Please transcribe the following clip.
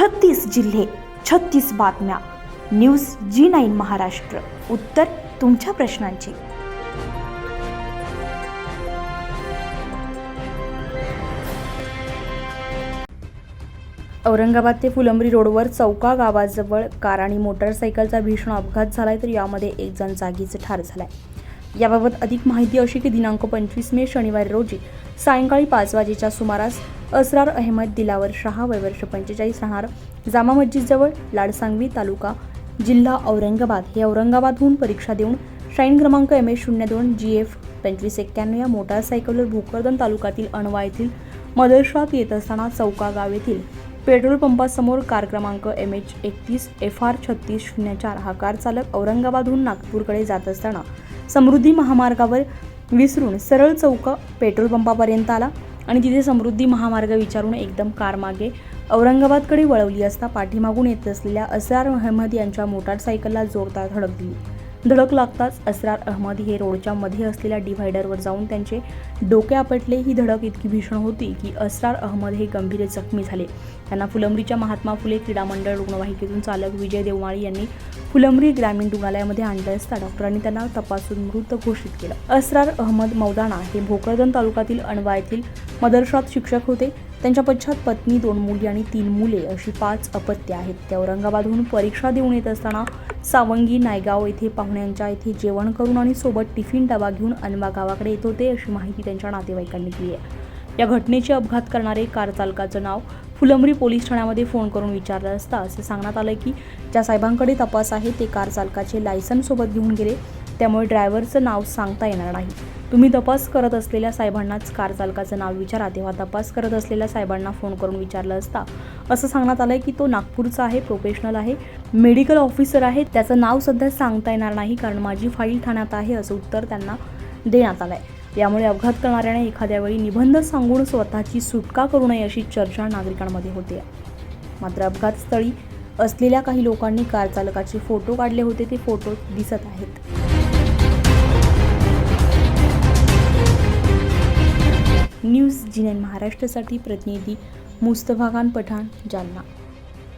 छत्तीस जिल्हे छत्तीस बातम्या. News G nine Maharashtra. उत्तर तुमच्या प्रश्नांची. औरंगाबाद ते फुलंब्री रोडवर चौका गावाजवळ कार आणि मोटारसायकलचा भीषण अपघात झालाय तर यामध्ये एक जण जागीच ठार झालाय. याबाबत अधिक माहिती अशी की दिनांक पंचवीस मे शनिवारी रोजी सायंकाळी पाच वाजेच्या सुमारास असरार अहमद दिलावर शहा वय वर्ष पंचेचाळीस राहणार. जामा मस्जिदजवळ लाडसांगवी तालुका जिल्हा औरंगाबाद हे औरंगाबादहून परीक्षा देऊन शाईन क्रमांक एम एस शून्य दोन जी एफ पंचवीस एक्क्याण्णव या मोटारसायकलवर भोकरदन तालुक्यातील अणवा येथील मदरशात येत असताना चौका गाव येथील पेट्रोल पंपासमोर कार क्रमांक एम एच एकतीस एफ आर छत्तीस शून्य चार हा कार चालक औरंगाबादहून नागपूरकडे जात असताना समृद्धी महामार्गावर विसरून सरळ चौक पेट्रोल पंपापर्यंत आला आणि तिथे समृद्धी महामार्ग विचारून एकदम कार मागे औरंगाबादकडे वळवली असता पाठीमागून येत असलेल्या असरार अहमद यांच्या मोटारसायकलला जोरदार धडक दिली. धडक लागताच असरार अहमद हे रोडच्या मध्ये असलेल्या डिव्हायडरवर जाऊन त्यांचे डोके आपटले. ही धडक इतकी भीषण होती की असरार अहमद हे गंभीर जखमी झाले. त्यांना फुलंब्रीच्या महात्मा फुले क्रीडा मंडळ रुग्णवाहिकेतून चालक विजय देवमाळी यांनी फुलंब्री ग्रामीण रुग्णालयामध्ये आणलं असता डॉक्टरांनी त्यांना तपासून मृत घोषित केलं. असरार अहमद मौदाना हे भोकरदन तालुक्यातील अणवा येथील मदरशात शिक्षक होते. त्यांच्या पश्चात पत्नी दोन मुली आणि तीन मुले अशी पाच अपत्य आहेत. त्या औरंगाबादहून परीक्षा देऊन येत असताना सावंगी नायगाव येथे पाहुण्यांच्या येथे जेवण करून आणि सोबत टिफिन डबा घेऊन अनवा गावाकडे येत होते अशी माहिती त्यांच्या नातेवाईकांनी दिली आहे. या घटनेचे अपघात करणारे कार चालकाचं नाव फुलंब्री पोलीस ठाण्यामध्ये फोन करून विचारलं असता असं सांगण्यात आलं की ज्या साहेबांकडे तपास आहे ते कार चालकाचे लायसन घेऊन गेले. त्यामुळे ड्रायव्हरचं नाव सांगता येणार नाही. तुम्ही तपास करत असलेल्या साहेबांनाच कार चालकाचं नाव विचारा. तेव्हा तपास करत असलेल्या साहेबांना फोन करून विचारलं असता. असं सांगण्यात आलं की तो नागपूरचा आहे प्रोफेशनल आहे मेडिकल ऑफिसर आहे. त्याचं नाव सध्या सांगता येणार नाही कारण माझी फाईल ठाण्यात आहे असं उत्तर त्यांना देण्यात आलं आहे यामुळे अपघात करणाऱ्याने एखाद्या वेळी निबंध सांगून स्वतःची सुटका करू नये अशी चर्चा नागरिकांमध्ये होते. मात्र अपघातस्थळी असलेल्या काही लोकांनी कार चालकाचे फोटो काढले होते. ते फोटो दिसत आहेत. न्यूज महाराष्ट्रासाठी प्रतिनिधी मुस्तफा खान पठाण जालना.